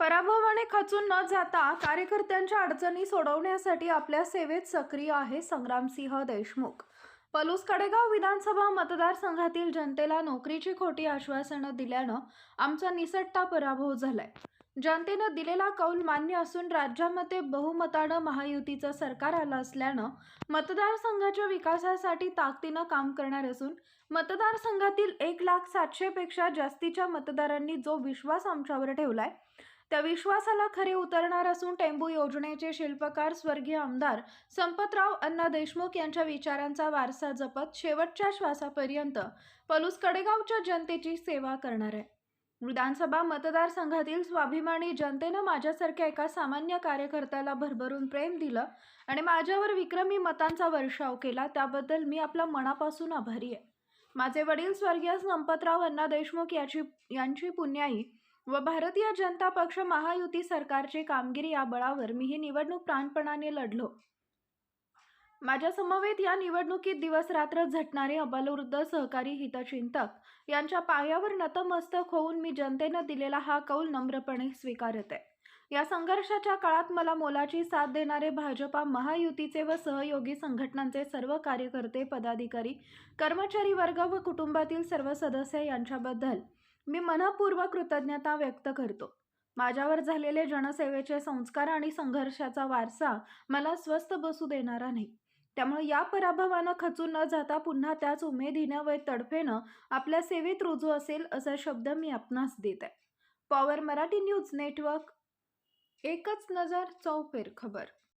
पराभवाने खचून न जाता कार्यकर्त्यांच्या अडचणी सोडवण्यासाठी आपल्या सेवेत सक्रिय आहे संग्रामसिंह देशमुख. पलूस कडेगाव विधानसभा मतदारसंघातील जनतेला नोकरीची खोटी आश्वासनं दिल्यानं आमचा निसटता पराभव झालाय. जनतेनं दिलेला कौल मान्य असून राज्यामध्ये बहुमतानं महायुतीचं सरकार आलं असल्यानं मतदारसंघाच्या विकासासाठी ताकदीनं काम करणार असून मतदारसंघातील एक लाख सातशेपेक्षा जास्तीच्या मतदारांनी जो विश्वास आमच्यावर ठेवलाय त्या विश्वासाला खरे उतरणार असून टेंबू योजनेचे शिल्पकार स्वर्गीय आमदार संपतराव अण्णा देशमुख यांच्या विचारांचा वारसा जपत शेवटच्या श्वासापर्यंत पलूस कडेगावच्या जनतेची सेवा करणार आहे. विधानसभा मतदारसंघातील स्वाभिमानी जनतेनं माझ्यासारख्या एका सामान्य कार्यकर्त्याला भरभरून प्रेम दिलं आणि माझ्यावर विक्रमी मतांचा वर्षाव केला त्याबद्दल मी आपला मनापासून आभारी आहे. माझे वडील स्वर्गीय संपतराव अण्णा देशमुख याची यांची पुण्याई व भारतीय जनता पक्ष महायुती सरकारची कामगिरी या बळावर मी ही निवडणूक प्राणपणाने लढलो. माझ्या समवेत या निवडणुकीत दिवस रात्र झटणारे अबलवृद्ध सहकारी हितचिंतक यांच्या पायावर नतमस्तक होऊन मी जनतेनं दिलेला हा कौल नम्रपणे स्वीकारत. आहे या संघर्षाच्या काळात मला मोलाची साथ देणारे भाजपा महायुतीचे व सहयोगी संघटनांचे सर्व कार्यकर्ते पदाधिकारी कर्मचारी वर्ग व कुटुंबातील सर्व सदस्य यांच्याबद्दल मी मनपूर्वक कृतज्ञता व्यक्त करतो. माझ्यावर झालेले जनसेवेचे संस्कार आणि संघर्षाचा वारसा मला स्वस्थ बसू देणारा नाही. त्यामुळे या पराभवानं खचून न जाता पुन्हा त्याच उमेदीनं व तडफेनं आपल्या सेवेत रुजू असेल असा शब्द मी आपणास देत आहे. पॉवर मराठी न्यूज नेटवर्क एकच नजर चौफेर खबर.